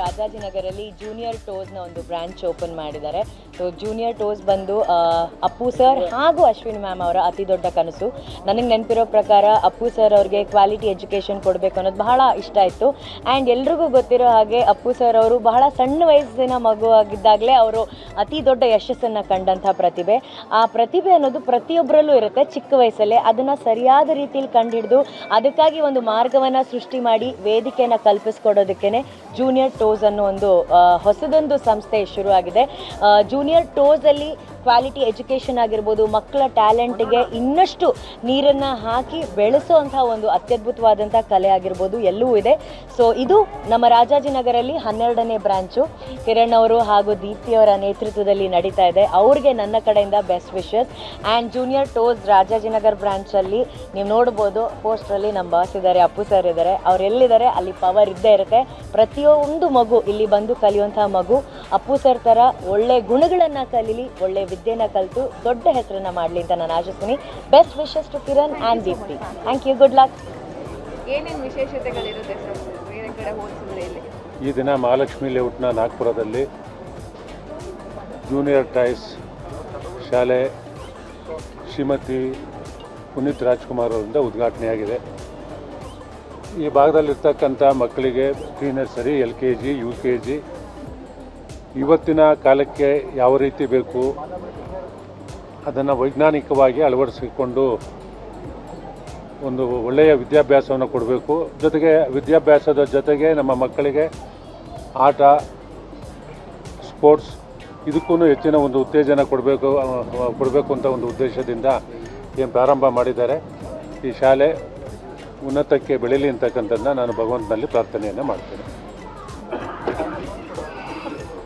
ರಾಜಾಜಿನಗರಲ್ಲಿ junior ಟೋಸ್ನ ಒಂದು branch open ಮಾಡಿದ್ದಾರೆ. ಸೊ ಜೂನಿಯರ್ ಟೋಸ್ ಬಂದು ಅಪ್ಪು ಸರ್ ಹಾಗೂ ಅಶ್ವಿನಿ ಮ್ಯಾಮ್ ಅವರ ಅತಿ ದೊಡ್ಡ ಕನಸು. ನನಗೆ ನೆನಪಿರೋ ಪ್ರಕಾರ ಅಪ್ಪು ಸರ್ ಅವ್ರಿಗೆ ಕ್ವಾಲಿಟಿ ಎಜುಕೇಷನ್ ಕೊಡಬೇಕು ಅನ್ನೋದು ಬಹಳ ಇಷ್ಟ ಇತ್ತು. ಆ್ಯಂಡ್ ಎಲ್ರಿಗೂ ಗೊತ್ತಿರೋ ಹಾಗೆ ಅಪ್ಪು ಸರ್ ಅವರು ಬಹಳ ಸಣ್ಣ ವಯಸ್ಸಿನ ಮಗು ಆಗಿದ್ದಾಗಲೇ ಅವರು ಅತಿ ದೊಡ್ಡ ಯಶಸ್ಸನ್ನು ಕಂಡಂಥ ಪ್ರತಿಭೆ. ಆ ಪ್ರತಿಭೆ ಅನ್ನೋದು ಪ್ರತಿಯೊಬ್ಬರಲ್ಲೂ ಇರುತ್ತೆ. ಚಿಕ್ಕ ವಯಸ್ಸಲ್ಲೇ ಅದನ್ನು ಸರಿಯಾದ ರೀತಿಯಲ್ಲಿ ಕಂಡುಹಿಡಿದು ಅದಕ್ಕಾಗಿ ಒಂದು ಮಾರ್ಗವನ್ನು ಸೃಷ್ಟಿ ಮಾಡಿ ವೇದಿಕೆಯನ್ನು ಕಲ್ಪಿಸ್ಕೊಡೋದಕ್ಕೇ ಜೂನಿಯರ್ ಟೋಸ್ ಅನ್ನೋ ಒಂದು ಹೊಸದೊಂದು ಸಂಸ್ಥೆ ಶುರುವಾಗಿದೆ. ಜೂನಿಯರ್ ಟೋಸಲ್ಲಿ ಕ್ವಾಲಿಟಿ ಎಜುಕೇಷನ್ ಆಗಿರ್ಬೋದು, ಮಕ್ಕಳ ಟ್ಯಾಲೆಂಟ್ಗೆ ಇನ್ನಷ್ಟು ನೀರನ್ನು ಹಾಕಿ ಬೆಳೆಸುವಂಥ ಒಂದು ಅತ್ಯದ್ಭುತವಾದಂಥ ಕಲೆ ಆಗಿರ್ಬೋದು ಎಲ್ಲವೂ ಇದೆ. ಸೊ ಇದು ನಮ್ಮ ರಾಜಾಜಿನಗರಲ್ಲಿ ಹನ್ನೆರಡನೇ ಬ್ರಾಂಚು ಕಿರಣ್ ಅವರು ಹಾಗೂ ದೀಪ್ತಿ ಅವರ ನೇತೃತ್ವದಲ್ಲಿ ನಡೀತಾ ಇದೆ. ಅವ್ರಿಗೆ ನನ್ನ ಕಡೆಯಿಂದ best wishes and junior toes Rajajinagar ಬ್ರಾಂಚಲ್ಲಿ ನೀವು ನೋಡ್ಬೋದು ಪೋಸ್ಟ್ರಲ್ಲಿ ನಮ್ಮ ಬಾಸ್ ಇದ್ದಾರೆ, ಅಪ್ಪು ಸರ್ ಇದ್ದಾರೆ. ಅವ್ರು ಎಲ್ಲಿದ್ದಾರೆ? ಅಲ್ಲಿ ಪವರ್ ಇದ್ದೇ ಇರುತ್ತೆ. ಪ್ರತಿಯೊಂದು ಮಗು ಇಲ್ಲಿ ಬಂದು ಕಲಿಯುವಂಥ ಮಗು ಅಪ್ಪು ಸರ್ ಥರ ಒಳ್ಳೆ ಗುಣಗಳನ್ನು ಕಲೀಲಿ ಒಳ್ಳೆ ವಿದ್ಯೆನ ಕಲಿತು ದೊಡ್ಡ ಹೆಸರನ್ನ ಮಾಡಲಿ ಅಂತ ನಾನು ಆಶಿಸ್ತೀನಿ. Best wishes to Kiran and Deepti thank you good luck ಏನೇನು ವಿಶೇಷತೆಗಳಿರುತ್ತೆ ಸರ್ ಬೇರೆ ಕಡೆ ಹೋಲಿಸಿದ್ರೆ ಇಲ್ಲಿ ಈ ದಿನ ಮಹಾಲಕ್ಷ್ಮಿ ಲೇಔಟ್ನ ನಾಗ್ಪುರದಲ್ಲಿ ಜೂನಿಯರ್ ಟೈಸ್ ಶಾಲೆ ಶ್ರೀಮತಿ ಪುನೀತ್ ರಾಜ್ಕುಮಾರ್ ಅವರಿಂದ ಉದ್ಘಾಟನೆಯಾಗಿದೆ. ಈ ಭಾಗದಲ್ಲಿರ್ತಕ್ಕಂಥ ಮಕ್ಕಳಿಗೆ pre nursery L K G U K G ಇವತ್ತಿನ ಕಾಲಕ್ಕೆ ಯಾವ ರೀತಿ ಬೇಕು ಅದನ್ನು ವೈಜ್ಞಾನಿಕವಾಗಿ ಅಳವಡಿಸಿಕೊಂಡು ಒಂದು ಒಳ್ಳೆಯ ವಿದ್ಯಾಭ್ಯಾಸವನ್ನು ಕೊಡಬೇಕು. ಜೊತೆಗೆ ವಿದ್ಯಾಭ್ಯಾಸದ ಜೊತೆಗೆ ನಮ್ಮ ಮಕ್ಕಳಿಗೆ ಆಟ, ಸ್ಪೋರ್ಟ್ಸ್ ಇದಕ್ಕೂ ಹೆಚ್ಚಿನ ಒಂದು ಉತ್ತೇಜನ ಕೊಡಬೇಕು ಕೊಡಬೇಕು ಅಂತ ಒಂದು ಉದ್ದೇಶದಿಂದ ಏನು ಪ್ರಾರಂಭ ಮಾಡಿದ್ದಾರೆ. ಈ ಶಾಲೆ ಉನ್ನತಕ್ಕೆ ಬೆಳೀಲಿ ಅಂತಕ್ಕಂಥದ್ದನ್ನ ನಾನು ಭಗವಂತನಲ್ಲಿ ಪ್ರಾರ್ಥನೆಯನ್ನು ಮಾಡ್ತೇನೆ.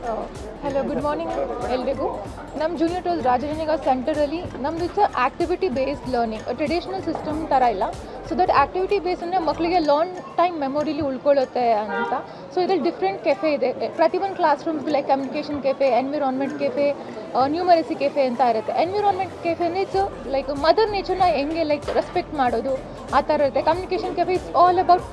ಹಲೋ ಗುಡ್ ಮಾರ್ನಿಂಗ್ ಎಲ್ರಿಗೂ. ನಮ್ಮ ಜೂನಿಯರ್ ಟೋಲ್ ರಾಜಧಾನಿಗ ಸೆಂಟರಲ್ಲಿ ನಮ್ಮದು it's activity based learning traditional system ಥರ ಇಲ್ಲ. ಸೊ ದಟ್ ಆ್ಯಕ್ಟಿವಿಟಿ ಬೇಸ್ ಅಂದರೆ ಮಕ್ಕಳಿಗೆ ಲಾಂಗ್ ಟೈಮ್ ಮೆಮೊರಿಲಿ ಉಳ್ಕೊಳ್ಳುತ್ತೆ ಅಂತ. ಸೊ ಇದ್ರಲ್ಲಿ ಡಿಫ್ರೆಂಟ್ ಕೆಫೆ ಇದೆ. ಪ್ರತಿ ಒಂದು class rooms like communication cafe environment cafe numeracy cafe ಅಂತ ಇರುತ್ತೆ. Environment cafe it's like mother ನೇಚರ್ನ ಹೆಂಗೆ ಲೈಕ್ ರೆಸ್ಪೆಕ್ಟ್ ಮಾಡೋದು, ಆ ಥರ ಇರುತ್ತೆ. Communication cafe it's all about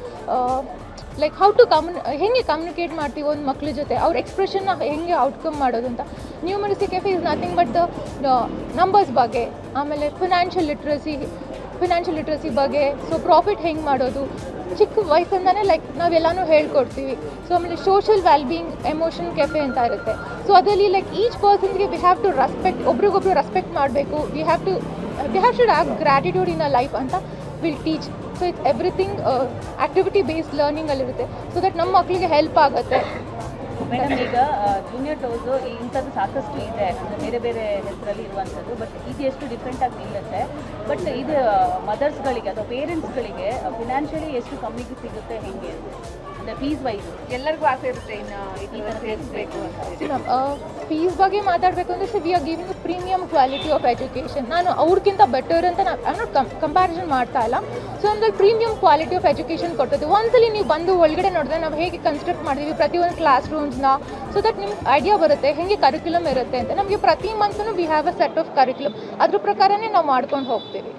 like how to commune ಹೆಂಗೆ ಕಮ್ಯುನಿಕೇಟ್ ಮಾಡ್ತೀವಿ ಒಂದು ಮಕ್ಳ ಜೊತೆ? ಅವ್ರ ಎಕ್ಸ್ಪ್ರೆಷನ್ನ ಹೆಂಗೆ ಔಟ್ಕಮ್ ಮಾಡೋದು ಅಂತ? Numeracy cafe is nothing but numbers ಬಗ್ಗೆ. ಆಮೇಲೆ ಫಿನಾನ್ಷಿಯಲ್ ಲಿಟ್ರಸಿ ಫಿನಾನ್ಷಿಯಲ್ ಲಿಟ್ರಸಿ ಬಗ್ಗೆ. ಸೊ ಪ್ರಾಫಿಟ್ ಹೆಂಗೆ ಮಾಡೋದು? ಚಿಕ್ಕ ವಯಸ್ಸಿಂದನೇ ಲೈಕ್ ನಾವೆಲ್ಲನೂ ಹೇಳ್ಕೊಡ್ತೀವಿ. ಸೊ ಆಮೇಲೆ ಸೋಷಿಯಲ್ ವೆಲ್ಬೀಯಿಂಗ್ ಎಮೋಷನ್ ಕೆಫೆ ಅಂತ ಇರುತ್ತೆ. ಸೊ ಅದರಲ್ಲಿ ಲೈಕ್ ಈಚ್ ಪರ್ಸನ್ಗೆ ವಿ ಹ್ಯಾವ್ ಟು ರೆಸ್ಪೆಕ್ಟ್ ಒಬ್ರಿಗೊಬ್ರು ರೆಸ್ಪೆಕ್ಟ್ ಮಾಡಬೇಕು. We have to we have should have gratitude in a life ಅಂತ will teach so it everything activity based ಲರ್ನಿಂಗಲ್ಲಿರುತ್ತೆ so that ನಮ್ಮ ಮಕ್ಕಳಿಗೆ help ಆಗುತ್ತೆ. ಮೇಡಮ್ ಈಗ ಜೂನಿಯರ್ ಡೋಸು ಇಂಥದ್ದು ಸಾಕಷ್ಟು ಇದೆ. ಬೇರೆ ಬೇರೆ ಹೆಸರಲ್ಲಿ ಇರುವಂಥದ್ದು ಬಟ್ ಇದು ಎಷ್ಟು ಡಿಫ್ರೆಂಟ್ ಆಗಿ ನಿಲ್ಲುತ್ತೆ. ಬಟ್ ಇದು ಮದರ್ಸ್ಗಳಿಗೆ ಅಥವಾ ಪೇರೆಂಟ್ಸ್ಗಳಿಗೆ ಫಿನಾನ್ಷಿಯಲಿ ಎಷ್ಟು ಕಮ್ಮಿಗೆ ಸಿಗುತ್ತೆ, ಹೆಂಗೆ ಫೀಸ್ ವೈಸ್ ಎಲ್ಲರಿಗೂ ಆಸೆ ಇರುತ್ತೆ ಇನ್ನು ಸೇರಿಸ್ಬೇಕು ಫೀಸ್ ಬಗ್ಗೆ ಮಾತಾಡಬೇಕು ಅಂದರೆ we are giving premium quality of education ನಾನು ಅವ್ರಿಗಿಂತ ಬೆಟರ್ ಅಂತ ನಾನು ನಾಟ್ ಕಂಪ್ಯಾರಿಸನ್ ಮಾಡ್ತಾ ಇಲ್ಲ. ಸೊ ಅಂದ್ರೆ ಪ್ರೀಮಿಯಂ ಕ್ವಾಲಿಟಿ ಆಫ್ ಎಜುಕೇಶನ್ ಕೊಟ್ಟದ್ದು. ಒಂದ್ಸಲಿ ನೀವು ಬಂದು ಒಳಗಡೆ ನೋಡಿದ್ರೆ ನಾವು ಹೇಗೆ ಕನ್ಸ್ಟ್ರಕ್ಟ್ ಮಾಡಿದ್ವಿ ಪ್ರತಿಯೊಂದು ಕ್ಲಾಸ್ ರೂಮ್ಸ್ನ ಸೊ ದಟ್ ನಿಮ್ಗೆ ಐಡಿಯಾ ಬರುತ್ತೆ ಹೇಗೆ ಕರಿಕ್ಯುಲಮ್ ಇರುತ್ತೆ ಅಂತ. ನಮಗೆ ಪ್ರತಿ ಮಂತ್ನು we have a set of curriculum ಅದ್ರ ಪ್ರಕಾರನೇ ನಾವು ಮಾಡ್ಕೊಂಡು ಹೋಗ್ತೀವಿ.